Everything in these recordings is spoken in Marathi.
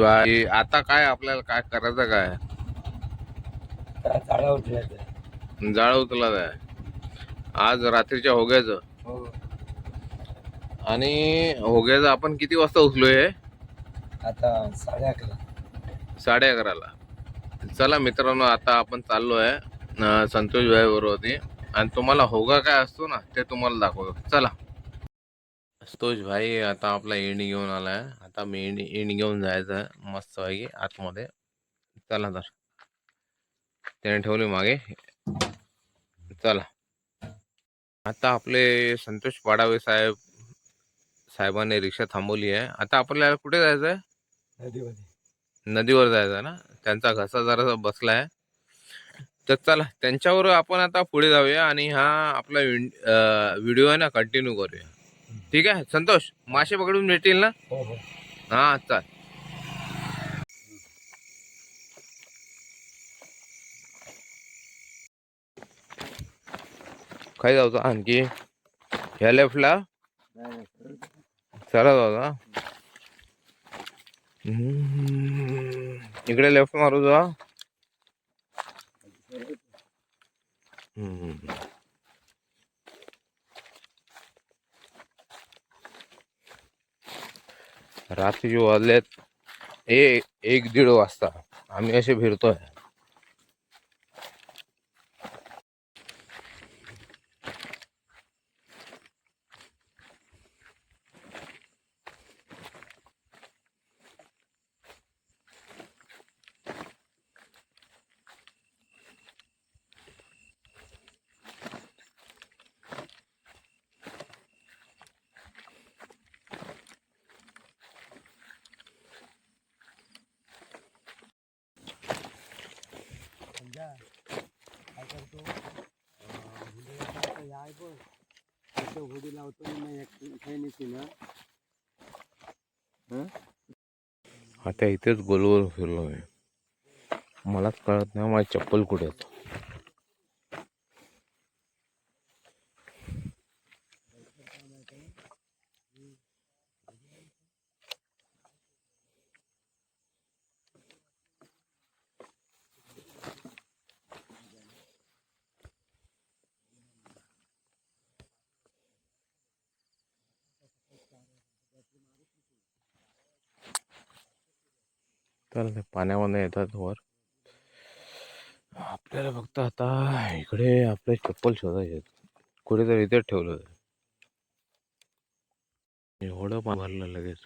आता काय आपल्याला काय करायचं काय? त्या झाडा उठल्याचं जाळ उचला आहे. आज रात्रीच्या होग्याचं. हो. आणि होग्याचं आपण किती वाजता उचलोय आता साडे अकरा. साडे अकराला. चला मित्रांनो आता आपण चाललो आहे संतोष भाई बरोबर. आणि तुम्हाला होगा काय असतो ना ते तुम्हाला दाखवतो. चला. संतोष भाई आता आपला इंड घेऊन आलाय. आता मी इंड इंड घेऊन जायचं आहे मस्त पैकी आतमध्ये. चला तर. त्याने ठेवली मागे. चला. आता आपले संतोष पाडावे साहेब साहेबांनी रिक्षा थांबवली आहे. आता आपल्याला कुठे जायचं आहे नदीमध्ये. नदीवर जायचं ना? त्यांचा घसा जरा बसलाय तर चला त्यांच्यावर आपण आता पुढे जाऊया आणि हा आपला व्हिडिओ आहे ना कंटिन्यू करूया. ठीक आहे? संतोष मासे पकडून भेटतील ना? हो हो. हा चाल. काय जाऊ आणखी? ह्या लेफ्टला. सरळ जाऊ हम्म. इकडे लेफ्ट मारू जा. रात्री वाजलेत. ए एक दीड वाजता. आम्ही असे फिरतोय समजा काय करतो अं, हुडी लावतो, हे हुडी लावतो ना आता इथेच गोलगोल फिरलो आहे मलाच कळत नाही माझी चप्पल कुठे येतो तर ते पाण्यामध्ये येतात वर. आपल्याला फक्त आता इकडे आपले चप्पल शोधायचे आहेत. कुठेतरी इथेच ठेवलं होतं. एवढं पाणी भरलं लगेच.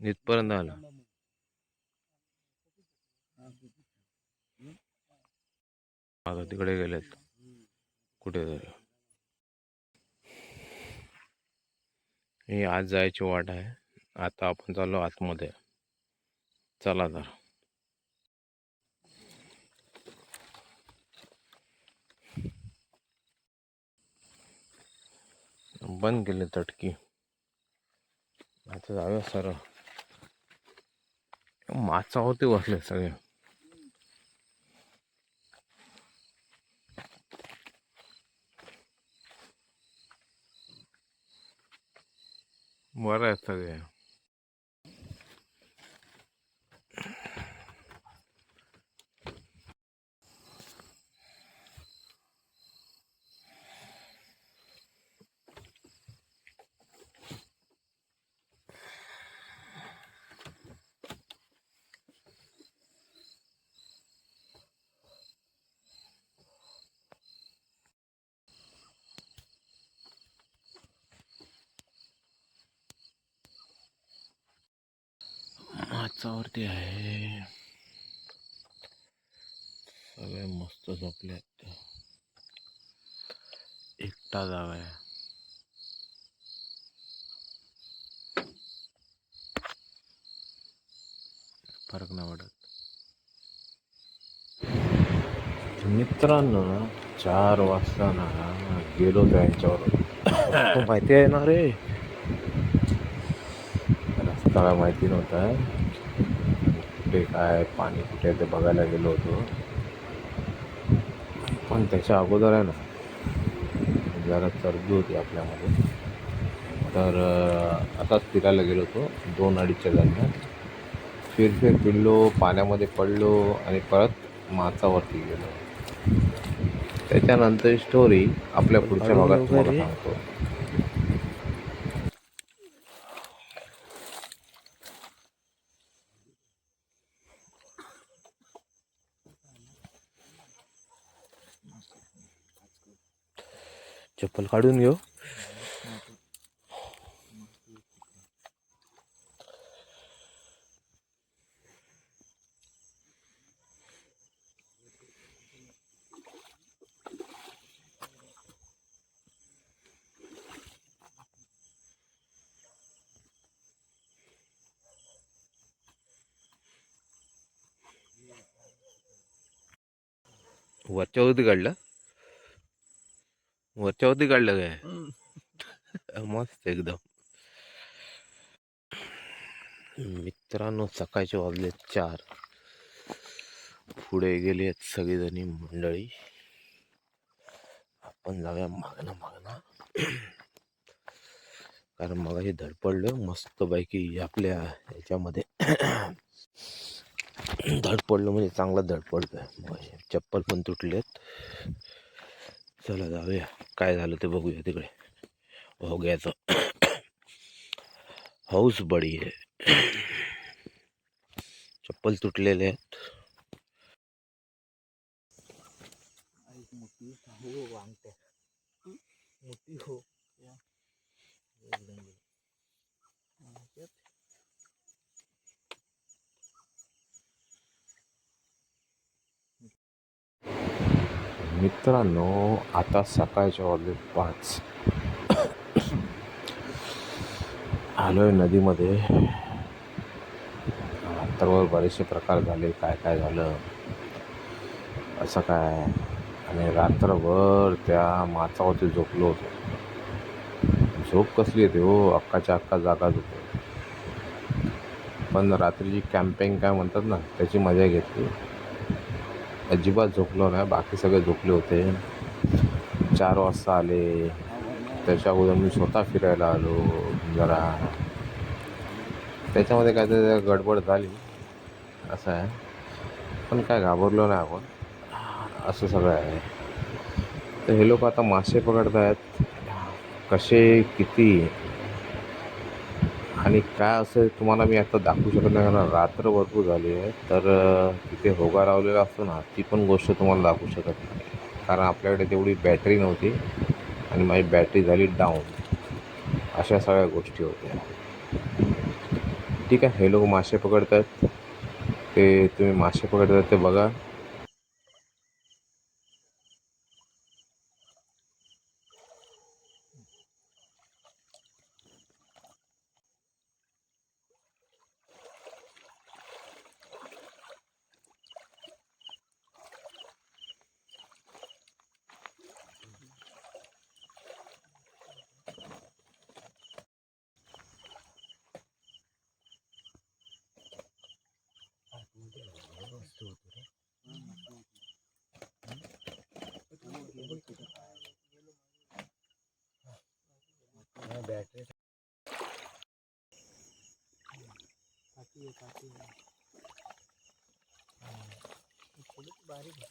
इथपर्यंत आलं. आता तिकडे गेलेत. कुठेतरी. ही आज जायची वाट आहे. आता आपण चाललो आतमध्ये. चला तर बंद केली तटकी. आता जाऊया मासा होते बसले सगळे. बरं आहेत सगळे. माचावरती आहे. सगळे मस्त झोपले आहेत एकटा जागा आहे फरक नाही वाटत. मित्रांनो ना चार वाजता ना गेलो त्यांच्यावर माहिती आहे ना रे? रस्ता काय माहिती नव्हता. कुठे काय पाणी कुठे आहे ते बघायला गेलो होतो. पण त्याच्या अगोदर आहे ना जरा चरबी होती आपल्यामध्ये. तर आताच फिरायला गेलो होतो दोन अडीचच्या दरम्यान. फिर फिर फिरलो पाण्यामध्ये पडलो आणि परत माचावरती गेलो. त्याच्यानंतर स्टोरी आपल्या पुढच्या भागात तुम्हाला. सांगतो. चप्पल काढून घेऊ. वरच्यावरती काढलं. वरच्यावरती काढलं काय? मस्त एकदम. मित्रांनो सकाळचे वाजले चार. पुढे गेली आहेत सगळीजणी मंडळी. आपण जाऊया मागणं मागणं. कारण मग हे धडपडलं. मस्तपैकी आपल्या ह्याच्यामध्ये धडपडलं म्हणजे चांगलं धडपडलं. चप्पल पण तुटलेत. चला जाऊया. काय झालं ते बघूया तिकडे. हो गयाचं हौस बडी आहे. चप्पल तुटलेले आहेत. मोठी हो वांगते मोठी हो या. एकदम. हा, तेच. मित्रांनो आता सकाळचे वाजले पाच आलोय नदीमध्ये रात्रभर बरेचसे प्रकार झाले काय काय झालं असं काय. आणि रात्रभर त्या माचावरती झोपलो होतो. झोप कसली येते हो अक्काच्या अक्का जागाच होतो पण रात्रीची कॅम्पिंग काय म्हणतात ना त्याची मजा घेतली. अजिबात झोपलो नाही. बाकी सगळे झोपले होते. चार वाजता आले. त्याच्या अगोदर मी स्वतः फिरायला आलो जरा. त्याच्यामध्ये काहीतरी गडबड झाली. असं आहे. पण काय घाबरलो नाही आपण. असं सगळं आहे. तर हे लोक आता मासे पकडत आहेत कसे किती? आणि काय असं तुम्हाला मी आता दाखवू शकत नाही कारण रात्र भरपूर झाली आहे. तर तिथे होगा लावलेला असतो ना ती पण गोष्ट तुम्हाला दाखवू शकत नाही. कारण आपल्याकडे तेवढी बॅटरी नव्हती आणि माझी बॅटरी झाली डाऊन अशा सगळ्या गोष्टी होत्या. ठीक आहे हे लोक मासे पकडतात ते तुम्ही मासे पकडतात ते बघा हा, बॅटरी काठी बारीक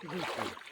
Thank you.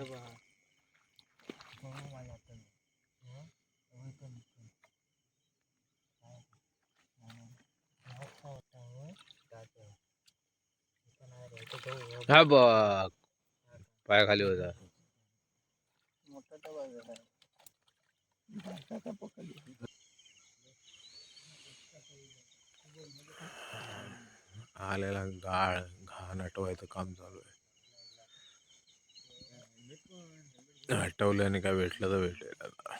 बघा हा? बघ. पाय खाली होता. आलेला गाळ घाण आटवायचं काम चालू आहे. हटवल्याने काय भेटलं तर भेटेल आता.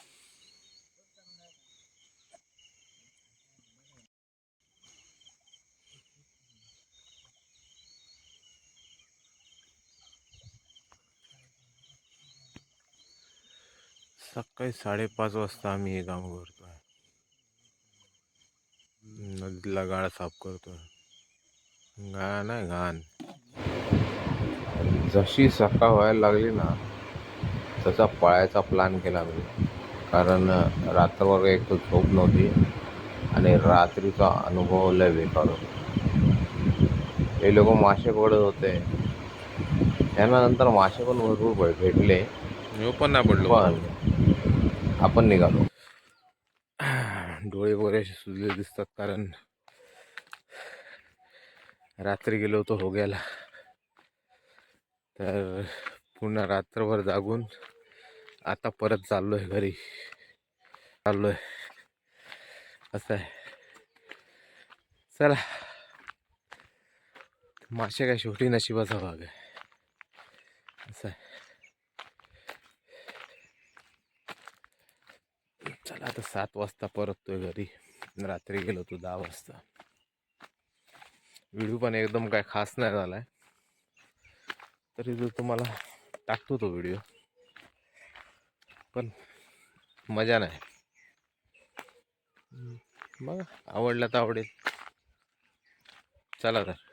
सकाळी साडेपाच वाजता आम्ही हे काम करतोय. नदीला गाळ साफ करतोय. गाळ नाही घाण. जशी सकाळ व्हायला लागली ना तसा पळायचा प्लॅन केला मी. कारण रात्रभर एक तर झोप नव्हती आणि रात्रीचा अनुभव लय बेकार होता. हे लोक मासे पकडत होते त्यानंतर मासे पण भरपूर भेटले. मी पण नाही पडलो. पण आपण निघालो. डोळे वगैरे असे सुजले दिसतात कारण रात्री गेलो होतो हो गेला तर पुन्हा रात्रभर जागून आता परत चाललो आहे घरी. चाललो आहे असं आहे. चला. मासे काय शेवटी नशिबाचा भाग आहे. असं आहे. चला आता सात वाजता परततोय घरी. रात्री गेलो तू दहा वाजता. व्हिडिओ पण एकदम काय खास नाही झालाय. तरी जर तुम्हाला टाकतो तो व्हिडिओ पण मजा नाही. मग आवडला तर आवडेल. चला तर.